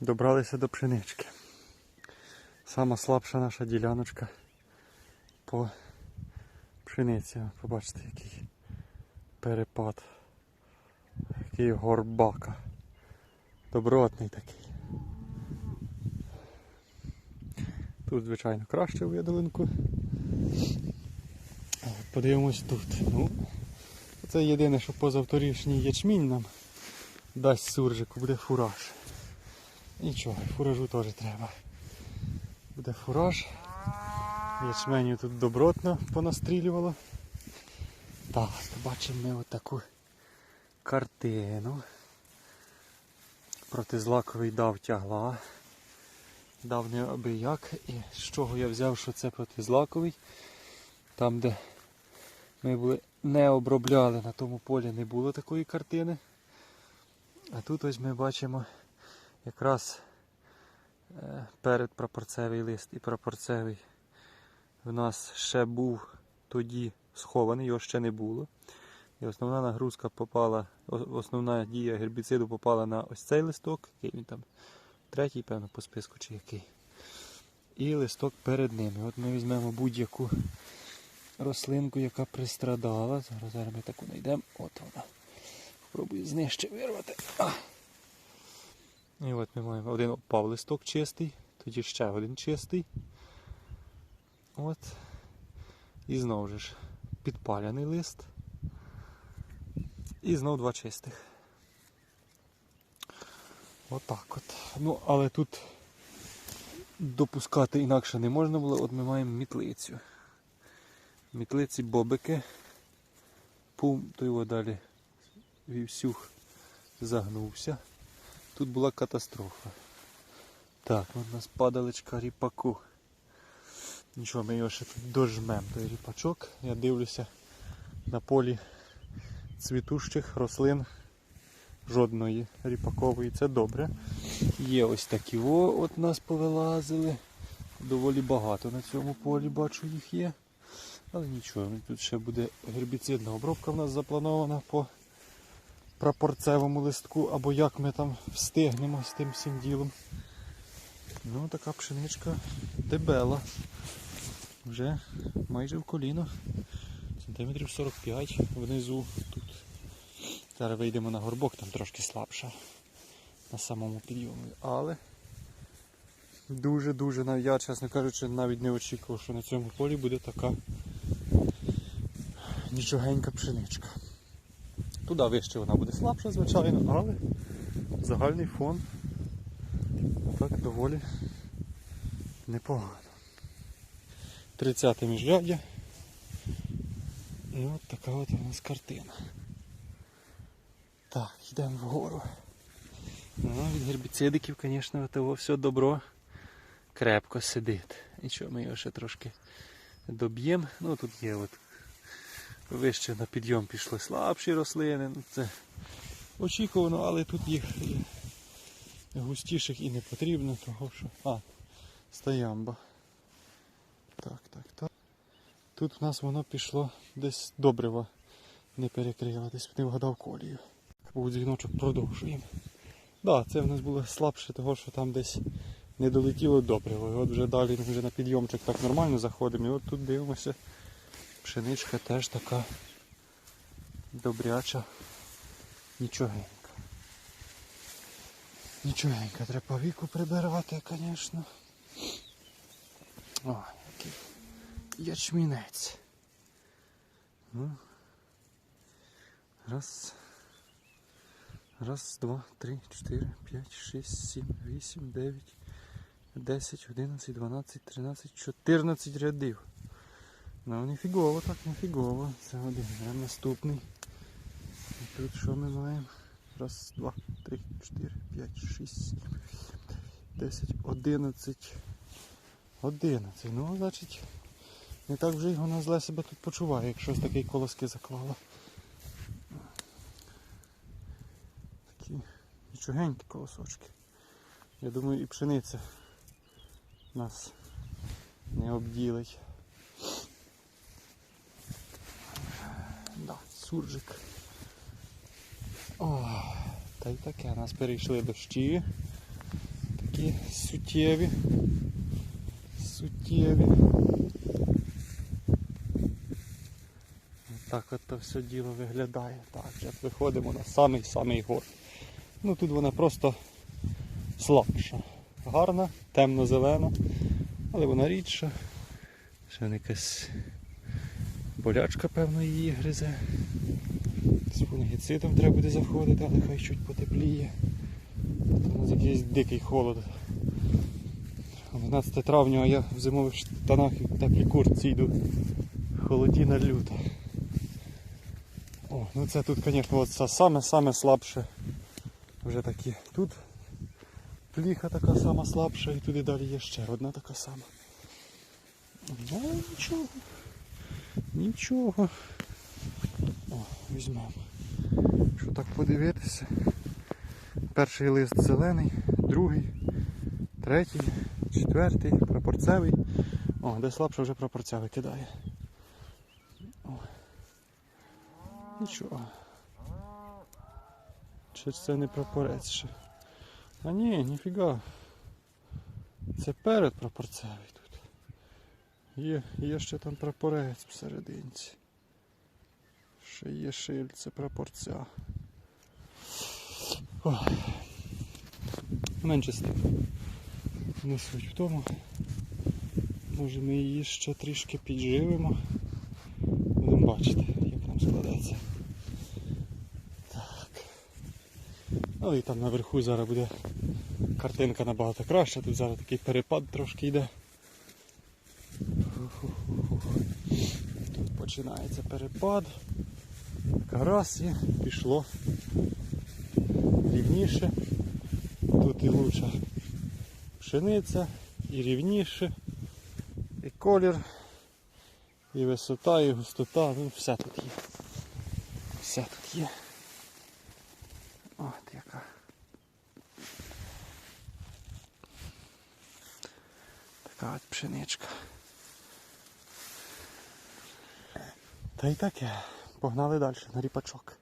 Добралися до пшенички. Сама слабша наша діляночка по пшениці. Побачите, який перепад. Який горбака. Добротний такий. Тут, звичайно, краще в ядолинку. Подивимось тут. Ну, це єдине, що позавторішній ячмінь нам дасть суржику, буде фураж. Нічого, фуражу теж треба. Буде фураж. Ячменю тут добротно понастрілювало. Так, бачимо ми отаку картину. Протизлаковий дав тягла. Дав не аби як. І з чого я взяв, що це протизлаковий. Там, де ми були не обробляли, на тому полі не було такої картини. А тут ось ми бачимо якраз е, перед прапорцевий лист і прапорцевий в нас ще був тоді схований, його ще не було. І основна нагрузка попала, основна дія гербіциду попала на ось цей листок, який він там третій, певно, по списку чи який. І листок перед ним. І от ми візьмемо будь-яку рослинку, яка пристрадала. Зараз, зараз ми таку знайдемо. От вона. Спробую знижче вирвати. І от ми маємо один опав листок чистий, тоді ще один чистий. От. І знову ж підпаляний лист. І знов два чистих. Отак от. Ну, але тут допускати інакше не можна було, от ми маємо мітлицю. Мітлиці бобики. Пум, то його далі вівсюх загнувся. Тут була катастрофа. Так, у нас падалечка ріпаку. Нічого, ми його ще тут дожмем, той ріпачок. Я дивлюся на полі цвітущих рослин жодної ріпакової. Це добре. Є ось такі о, от нас повилазили. Доволі багато на цьому полі бачу їх є. Але нічого, тут ще буде гербіцидна обробка в нас запланована по прапорцевому листку, або як ми там встигнемо з тим всім ділом. Ну, така пшеничка дебела. Вже майже в коліно. Сантиметрів 45 внизу тут. Зараз вийдемо на горбок, там трошки слабша на самому підйомі. Але дуже-дуже я, чесно кажучи, навіть не очікував, що на цьому полі буде така нічогенька пшеничка. Туди вище вона буде слабша, звичайно, але загальний фон так доволі непогано. 30 міжряддя. І от така от у нас картина. Так, йдемо вгору. Ну, від гербіцидиків, звісно, того все добро крепко сидить. Нічого, ми його ще трошки доб'ємо. Ну тут є от вище на підйом пішли слабші рослини. Ну, це очікувано, але тут їх густіших і не потрібно, того що. А, стоямба. Так, так, так. Тут в нас воно пішло десь добриво не перекрило, десь не вгадав колію. Був продовжуємо. Так, да, це в нас було слабше, того що там десь не долетіло добриво. От вже далі вже на підйомчик так нормально заходимо. І от тут дивимося. Пшеничка теж така добряча, нічогенька. Нічогенька, треба віку прибирати, звісно. О, який ячмінець. Ну. Раз. Раз, два, три, чотири, п'ять, шість, сім, вісім, дев'ять, десять, одинадцять, дванадцять, тринадцять, чотирнадцять рядів. Ну, ніфігово, так, ніфігово. Це один. Наступний. І тут що ми маємо? Раз, два, три, чотири, п'ять, шість, сім, десять, одинадцять. Одинадцять. Ну, значить, не так вже й вона зле себе тут почуває, якщо ось такий колоски заклала. Такі нічогенькі колосочки. Я думаю, і пшениця нас не обділить. Да, суржик. О, та й таке, нас перейшли дощі. такі суттєві. Суттєві. Так от то все діло виглядає. Так, зараз виходимо на самий-самий гор. Ну тут вона просто слабша. Гарна, темно-зелена, але вона рідша. Ще вона якась болячка, певно, її гризе. З фунгіцидом треба буде заходити, але хай чуть потепліє. У нас якийсь дикий холод. 11 травня, а я в зимових штанах і в теплій куртці йду. Холодіна люта. О, ну це тут, звісно, це саме-саме слабше. Вже такі. Тут пліха така сама слабша і туди далі є ще одна така сама. Ну нічого. Нічого. О, візьмемо. Що так подивитися. Перший лист зелений, другий, третій, четвертий, прапорцевий. О, де слабше вже прапорцевий кидає. О. Нічого. Чи це не прапорець ще? А ні, ніфіга. Це перед прапорцевий тут. Є, є ще там прапорець всерединці. Ще є шильце прапорця. Менше тим. Не суть в тому. Може ми її ще трішки підживимо. Будемо бачити, як нам складеться. Так. Ну і там наверху зараз буде картинка набагато краща. Тут зараз такий перепад трошки йде. Тут починається перепад. Карас є, пішло рівніше. Тут і лучша пшениця, і рівніше, і колір, і висота, і густота, ну все тут є. Все тут є. От яка. Така от пшеничка. Та й таке. Погнали далі на ріпачок.